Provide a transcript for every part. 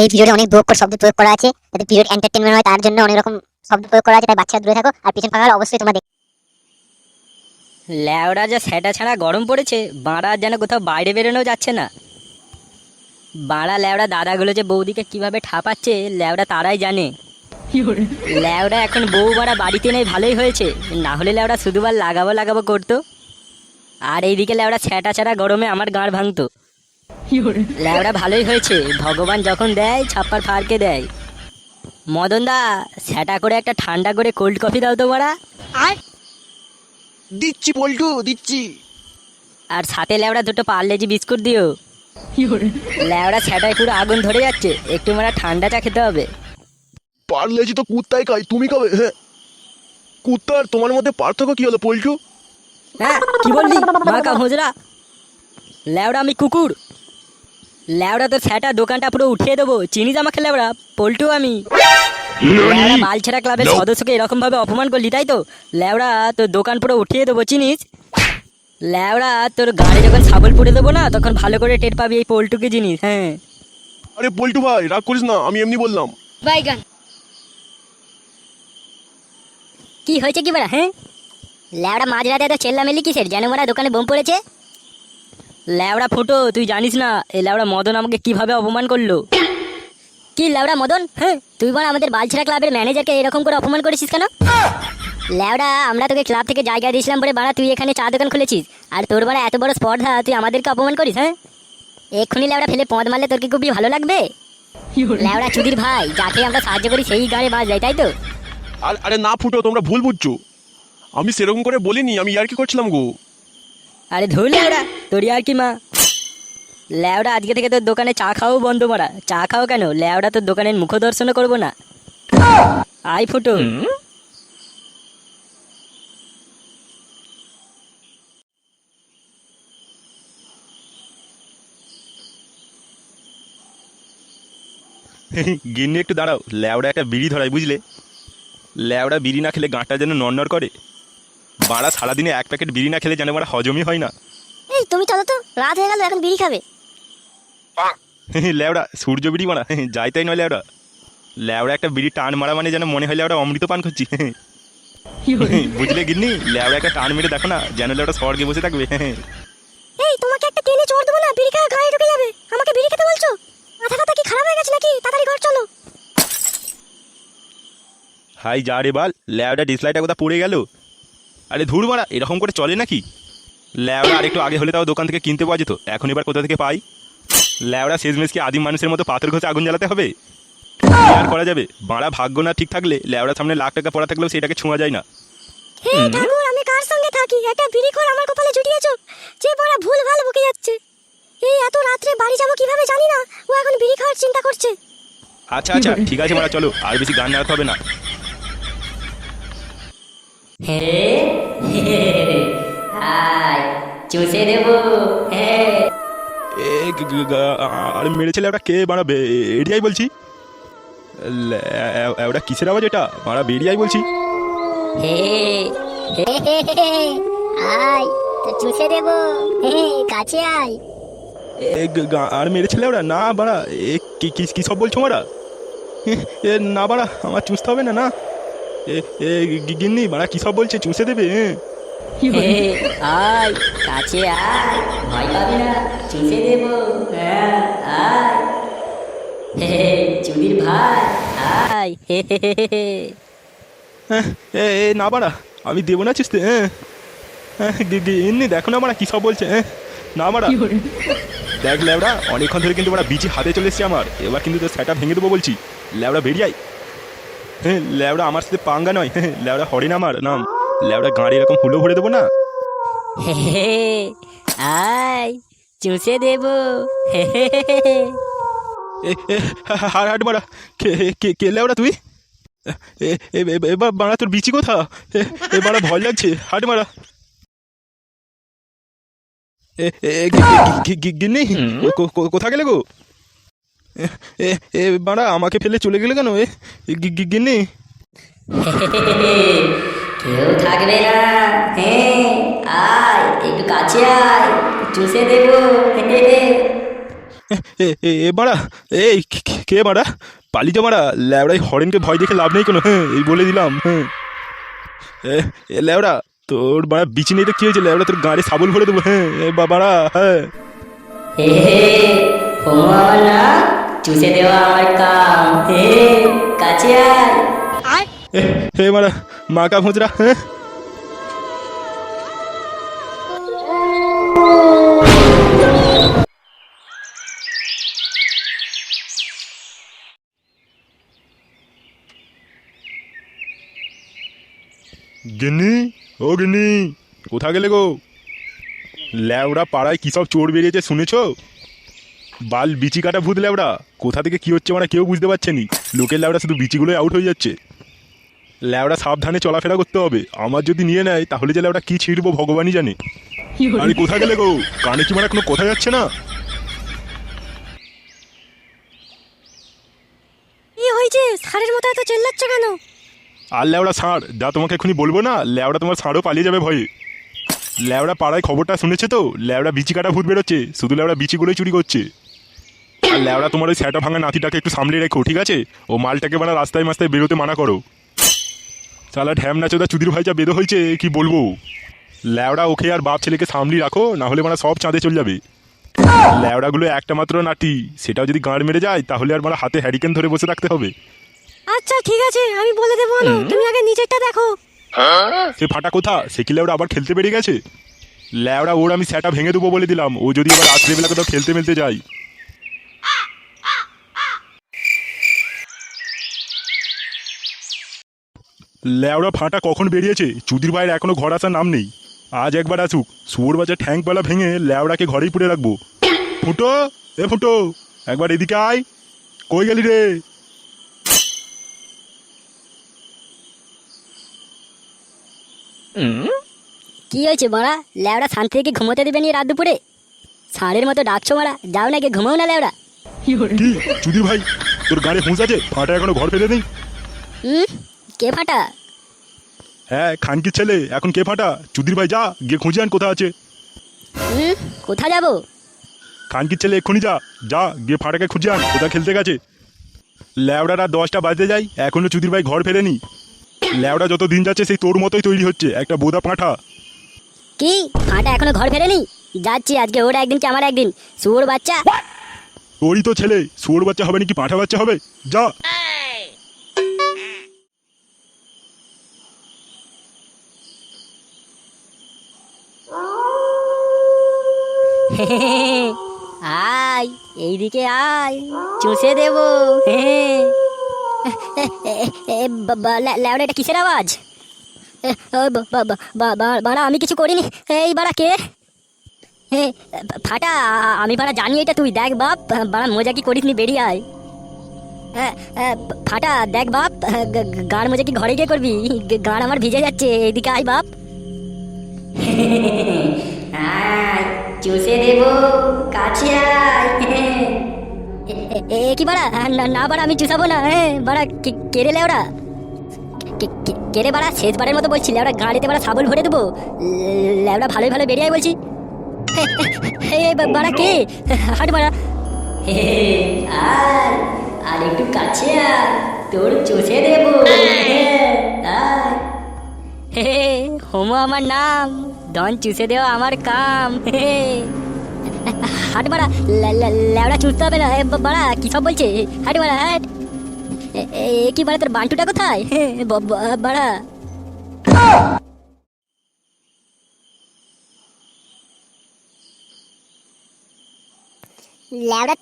এই ভিডিওতে অনেক ভোগ শব্দ প্রয়োগ করা আছে, যাতে পিরিয়ড এন্টারটেনমেন্ট হয়, তার জন্য অনেক রকম শব্দ প্রয়োগ করা আছে, তাই বাচ্চারা দূরে থাকো আর পিছন ফাঁকা অবশ্যই তোমরা দেখো। ল্যাওড়া যা স্যাটা ছাড়া গরম পড়েছে, বাঁড়া যেন কোথাও বাইরে বেরোনো যাচ্ছে না। বাঁড়া ল্যাওড়া দাদাগুলো যে বৌদিকে কীভাবে ঠাপাচ্ছে ল্যাওড়া তারাই জানে। ল্যাওড়া এখন বউ বাড়া বাড়িতে নেই ভালোই হয়েছে না হলে ল্যাওড়া শুধুবার লাগাবো লাগাবো করতো। আর এইদিকে ল্যাওড়া ছ্যাটা ছাড়া গরমে আমার গাঁড় ভাঙতো। ল্যাওড়া ভালোই হয়েছে। ভগবান যখন দেয় ছাপ্পার ফারকে দেয়। মদন দা স্যাটা করে একটা ঠান্ডা করে কোল্ড কফি দাও তো মারা দিচ্ছি পল্টু দিচ্ছি। আর সাথে ল্যাওড়া দুটো পার্লেজি বিস্কুট দিও। ল্যাওড়া ছ্যাটায় পুরো আগুন ধরে যাচ্ছে। একটু মারা ঠান্ডা চা খেতে হবে। পারলেছি তো কুত্তাই খাই তুমি খাবে? হ্যাঁ। কুত্তার তোমার মধ্যে পার্থক্য কি হলো পল্টু হ্যাঁ কি বললি? মাকা হুজরা ল্যাওড়া আমি কুকুর। ল্যাওড়া তো ছ্যাটা দোকানটা পুরো উঠিয়ে দেবো। চিনিস আমাকে ল্যাওড়া পল্টু আমি। বালছেড়া ক্লাবের সদস্যকে এরকম ভাবে অপমান করলি তাই তো? ল্যাওড়া তোর দোকান পুরো উঠিয়ে দেবো চিনিস? ল্যাওড়া তোর গাড়ি যখন সাবল পুড়ে দেবো না তখন ভালো করে টের পাবি এই পল্টুকে জিনিস হ্যাঁ। আরে পল্টু ভাই রাগ করিস না আমি এমনি বললাম। বাইগান কি হয়েছে কি বেড়া হ্যাঁ? ল্যাওড়া মাঝরাতে এত চেল্লামেলি কিসের? যেন মোরা দোকানে বোম পড়েছে? ল্যাওড়া ফুটো তুই জানিস না এই ল্যাওড়া মদন আমাকে কীভাবে অপমান করল? কি ল্যাওড়া মদন? হ্যাঁ তুই বল আমাদের বালছেড়া ক্লাবের ম্যানেজারকে এরকম করে অপমান করেছিস কেন? ল্যাওড়া আমরা তোকে ক্লাব থেকে জায়গা দিয়েছিলাম বলে বাড়া তুই এখানে চা দোকান খুলেছিস। আর তোর বাড়া এত বড় স্পর্ধা তুই আমাদেরকে অপমান করিস হ্যাঁ? এক্ষুনি ল্যাওড়া ফেলে পদ মারলে তোর কি খুবই ভালো লাগবে? ল্যাওড়া চুদির ভাই যাকে আমরা সাহায্য করি সেই গাড়ি বাজ যায় তাই তো? আর আরে না ফুটো তোমরা ভুল বুঝছ। আমি সেরকম করে বলিনি আমি আর কি করছিলাম গো। আরে ধুর ল্যাওড়া। তোর আর কি মা ল্যাওড়া আজকে থেকে তোর দোকানে চা খাও বন্ধ মারা। চা খাও কেন? ল্যাওড়া তোর দোকানের মুখ দর্শনও করব না। আই ফুটো। গিন্নি, একটু দাঁড়াও। ল্যাওড়া একটা বিড়ি ধরাই বুঝলে? ল্যাওড়া বিড়ি না খেলে গাঁটটা যেন নড়নড় করে। বাড়া সারাদিনে এক প্যাকেট বিড়ি না খেলে যেন বাড়া হজমই হয় না। তুমি চলো তো রাত হয়ে গেল এখন বিড়ি খাবে। ল্যাওড়া সূর্য বিড়ি মারা যাই তাই নয় ল্যাওড়া। ল্যাওড়া একটা বিড়ি টান মারা মানে যেন মনে হয় ল্যাওড়া অমৃত পান করছি। বুঝলে গিন্নি? ল্যাওড়া একটা টান মেরে দেখো না যেন ল্যাওড়া স্বর্গে বসে থাকবে। এই তোমাকে একটা টেনে চোর দেবো না বিড়ি খাওয়া গায়ে ঢুকে যাবে। আমাকে বিড়ি খেতে বলছো? মাথা কথা কি খারাপ হয়ে গেছে নাকি? তাড়াতাড়ি ঘর চলো। হাই যা রে বাল ল্যাওড়া ডিসলাইটটা কোথা পড়ে গেল। আরে ধুর মারা এরকম করে চলে নাকি? ল্যাওড়া আর একটু আগে হলে তাও দোকান থেকে কিনতে পাওয়া যেত। এখন এবার কোথা থেকে পাই? ল্যাওড়া শেষমেশ কি আদিম মানুষের মতো পাথর ঘষে আগুন জ্বালাতে হবে? আর করা যাবে? বাঁড়া ভাগ্য না ঠিক থাকলে ল্যাওড়া সামনে লাখ টাকা পড়া থাকলেও সেটাকে ছোঁয়া যায় না। হে ঠাকুর আমি কার সঙ্গে থাকি? একটা বিড়ি খোর আমার কপালে জুটিয়েছো। যে বড় ভুল ভালো বকে যাচ্ছে। এই এত রাত্রে বাড়ি যাব কীভাবে জানি না। ও এখন বিড়ি খাওয়ার চিন্তা করছে। আচ্ছা আচ্ছা ঠিক আছে মারা চলো। আর বেশি গান নাড়াতে হবে না। হাই চুষে দেবো হ্যাঁ এ গ- গ- গ- আরে কে বাড়া বেরিয়াই বলছি। ওটা কিসের আওয়াজ এটা? বাড়া বেরিয়াই বলছি। হে আয় তো চুষে দেবো কাছে আয়। এ গ- গা- আর মেরেছে না বাড়া এ কি কি- সব বলছো মারা? এ না বাড়া আমার চুষতে হবে না না। এ গিন্নি বাড়া কি সব বলছে? চুষে দেবে হ্যাঁ। হে আয় কাছে আয় ভয় পাবি না চুষে দেবো। হ্যাঁ আয়। হে চুদির ভাই আয়। হে হে হে। হ্যাঁ, এ না বাড়া আমি দেবো না চুষতে হ্যাঁ। হ্যাঁ, গিন্নি দেখো না বাড়া কি সব বলছে হ্যাঁ। না বাড়া। দেখ ল্যাবড়া অনেকক্ষণ ধরে কিন্তু ওরা বিচি হাতে চলে এসছে আমার এবার কিন্তু তোর সেটা ভেঙে দেবো বলছি। ল্যাবড়া বেরিয়াই হ্যাঁ ল্যাবড়া আমার সাথে পাঙ্গা নয় হ্যাঁ ল্যাবড়া হরিণ আমার নাম। ল্যাবড়া গাড়ি এরকম হুলো ভরে দেবো না? হে হে। আয় চুষে দেবো। হে হে হে হে হাট মারা। কে কে কে ল্যাবড়া তুই? এ এ- এ- এবার বাড়া তোর বিচি কোথা? এ এ বাড়া ভয় লাগছে। হাট মারা। এ এ গি- গি- গি- গি- গিন্নি কো- কো- কোথা গেলে গো? এ এ এ বাড়া আমাকে ফেলে চলে গেলে কেন এ এ? গি- গি- গিন্নি। কেউ থাকবে না। হ্যাঁ আয় একটু কাছে আয় চুষে দেবো। এ বাড়া এই কে- বাড়া পালিয়ে যা বাড়া ল্যাবড়াই হরেনকে ভয় দেখে লাভ নেই কোনো? হ্যাঁ এই বলে দিলাম হ্যাঁ। এ ল্যাবড়া তোর বাড়া বিচি নেই তো কি হয়েছে? ল্যাবড়া তোর গাড়ি সাবল ভরে দেবো হ্যাঁ। এ বাবাড়া হ্যাঁ। চুষে দেওয়া আমার কাম। হে কাছে আয়। হে মাকা ভোজরা হ্যাঁ গিন্নি, ও গিন্নি কোথা গেলে গো? ল্যাওড়া পাড়ায় কী সব চোর বেরিয়েছে শুনেছো? বাল বিচি কাটা ভূত ল্যাওড়া, কোথা থেকে কি হচ্ছে মানে কেউ বুঝতে পারছে নি। লোকের ল্যাওড়া শুধু বিচিগুলোই আউট হয়ে যাচ্ছে। ল্যাওড়া সাবধানে চলাফেরা করতে হবে। আমার যদি নিয়ে নেয় তাহলে যে ল্যাওড়া কি ছিঁড়বো ভগবানই জানে। আরে কোথা গেলে গো? কানে কি মানে কোনো কথা যাচ্ছে না? কি হয়েছে? সারের মতো এত চেল্লাচ্ছ কেন? আর ল্যাওড়া ষাঁড় যা তোমাকে এখনই বলব না ল্যাওড়া তোমার ষাঁড়ও পালিয়ে যাবে ভয়ে। ল্যাওড়া পাড়ায় খবরটা শুনেছে তো? ল্যাওড়া বিচি কাটা ভূত বেরোচ্ছে শুধু ল্যাওড়া বিচিগুলোই চুরি করছে। আর ল্যাওড়া তোমার ওই স্যাটা ভাঙা নাতিটাকে একটু সামলে রেখো ঠিক আছে? ও মালটাকে মানে রাস্তায় মাস্তায় বেরোতে মানা করো। সালা ঢ্যাম নাচোদা চুদির ভাই যা বেরো হয়েছে কি বলব? ল্যাওড়া ওকে আর বাপ ছেলেকে সামলি রাখো না হলে মানে সব চাঁদে চলে যাবে। ল্যাওড়াগুলো একটা মাত্র নাটি সেটাও যদি গাঁড় মেরে যায় তাহলে আর মানে হাতে হ্যারিকেন ধরে বসে রাখতে হবে। আচ্ছা ঠিক আছে আমি বলে দেবো তুমি আগে নিচেরটা দেখো। সে ফাটা কোথা? সে কি ল্যাওড়া আবার খেলতে বেরিয়ে গেছে? ল্যাওড়া ওর আমি সেটা ভেঙে দেবো বলে দিলাম ও যদি আবার রাত্রেবেলা কোথাও খেলতে মেলতে যায়। ল্যাওড়া ফাঁটা কখন বেরিয়েছে? চুদির বাইরে এখনও ঘর আসার নাম নেই। আজ একবার আসুক। শুয়োর বাজার ঠ্যাংপালা ভেঙে ল্যাওড়াকে ঘরেই পুড়ে রাখব। ফুটো এ ফুটো একবার এদিকে আয়। কই গেলি রে? কি হয়েছে মারা ল্যাওড়া শান্তি থেকে ঘুমোতে দেবে নি রাত দুপুরে? ষাঁড়ের মতো ডাকছো মারা যাও নাকি ঘুমাও না ল্যাওড়া। কি চুদির ভাই তোর গাড়ি হুঁস আছে? ফাটা এখনও ঘর ফেলে নেই হুম? কে ফাটা? হ্যাঁ খানকির ছেলে এখন কে ফাটা? চুদির ভাই যা গিয়ে খুঁজে আন কোথা আছে। হুম কোথা যাব? খানকির ছেলে এক্ষুনি যা যা গিয়ে ফাটাকে খুঁজে আন কোথা খেলতে গেছে। ল্যাওড়া রাত দশটা বাজতে যায় এখনও চুদির ভাই ঘর ফেরেনি। ল্যাওড়া যত দিন যাচ্ছে সেই তোর মতোই তৈরি হচ্ছে একটা বোদা পাঁঠা কি? ফাটা এখনও ঘর ফেরেনি? যাচ্ছি আজকে ওর একদিন কি আমার একদিন? শুয়োর বাচ্চা? তোরই তো ছেলে শুয়োর বাচ্চা হবে নাকি পাঁঠা বাচ্চা হবে? যা। আয়, এইদিকে আয়, চুষে দেব। ল্যাওড়া এটা কিসের আওয়াজ? বাড়া, আমি কিছু করিনি। এই বাড়া, কে? হে ফাটা, আমি বাড়া জানি এটা, তুই দেখ বাপ, বাড়া, মজা কি করিস নি, বেরিয়ে আয়। ফাটা, দেখ বাপ গান মজা কি ঘরে গিয়ে করবি? গান আমার ভিজে যাচ্ছে, এইদিকে আয় বাপ। আয় চুষে দেব কাছে আয় এ- কি বাড়া? না না বাড়া আমি চুষাবো না হ্যাঁ বাড়া কেড়ে কে- কে- কেড়ে বাড়া শেষবারের মতো বলছি লেওড়া গাড়িতে বাড়া সাবল ভরে দেবো। লে- লেওড়া ভালোই ভালো বেরিয়ে বলছি। বাড়া কে? হাট বাড়া। আয় আর একটু কাছে তোর চষে দেবো। হ্যাঁ, আয়। হোমো আমার নাম। ডন চুষে দেওয়া আমার কাম। হাট বাড়া ল্যাবড়া চুষতে হবে না। বাড়া সব বলছে? হাট হাট। কি বাড়া, তোর বান্টুটা কোথায়? বাড়া। ল্যাবড়া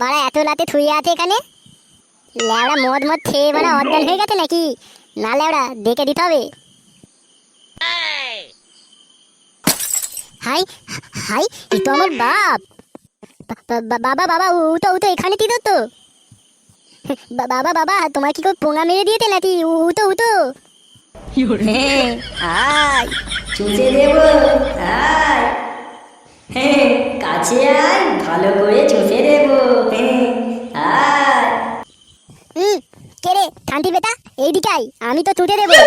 বাড়া, এত রাতে থুয়ে আছে এখানে? ল্যাবড়া মদ মদ খেয়ে বাড়া হয়ে গেছে নাকি? না ল্যাবড়া দেখে দিতে হবে। হাই হাই এ তো আমার বাপ। বাবা বাবা ও তো ও তো এখানে কি তো। বাবা বাবা তোমার কি কেউ পোঙা মেরে দিয়েছে নাকি? ও তো ও তো। হে আয় চুষে দেব আয়। হে কাছে আয় ভালো করে চুষে দেব হে আয়। হুম কে রে থানতি বেটা এইদিকে আয় আমি তো তুটে দেবো।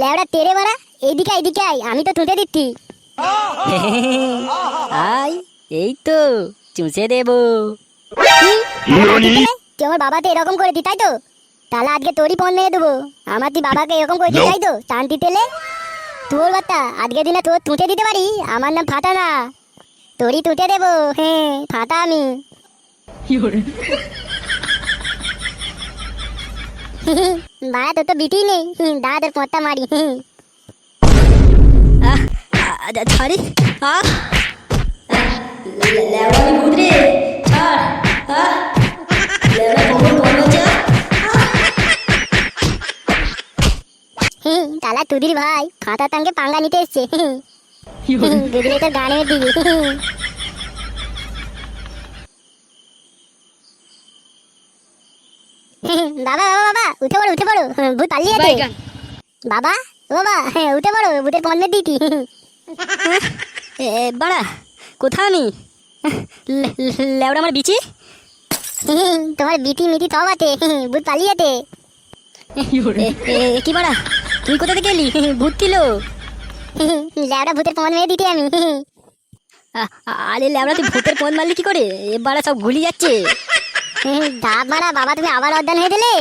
ল্যাবড়া তেরে বাড়া এইদিকে এইদিকে আয় আমি তো তুটে দিচ্ছি। আয় এই তো চুষে দেবো। তুই আমার বাবাতে এরকম করে দি তাই তো? তাহলে আজকে তোরই ফোন মেরে দেবো। আমার তুই বাবাকে এরকম করে দি তাই তো? শান্তি তেলে তোর বার্তা আজকে দিনে তোর তুঁতে দিতে পারি? আমার নাম ফাটা না তোরই তুঁতে দেবো হ্যাঁ ফাটা আমি। বাড়া তোর তো বিটি নেই। দাঁড়া তোর পথটা মারি। হুম। ছাড়ি ভূত রে হচ্ছে হুম, তালা তুদির ভাই ফাটা তাঙ্গে পাঙ্গা নিতে এসছে গুদরে তোর গানের। হুম, বাবা বাবা বাবা উঠে পড়ো উঠে পড়ো ভূত পালিয়ে বাবা বাবা হ্যাঁ উঠে পড়ো ভূতের পণ্যের দিতি এ বাড়া কোথা আমি লেওড়া আমার বিচি? তোমার বিটি মিটি সব আছে ভূত পালিয়েছে কি বাড়া তুই কোথা থেকে এলি? ভূত ছিল? ল্যাবড়া ভূতের পণ মেরে দিতে আমি। আরে লেওড়া তুই ভূতের পথ মারলি কি করে? এ বাড়া সব গুলি যাচ্ছে। মারা বাবা তুমি আবার অজ্ঞান হয়ে দিলে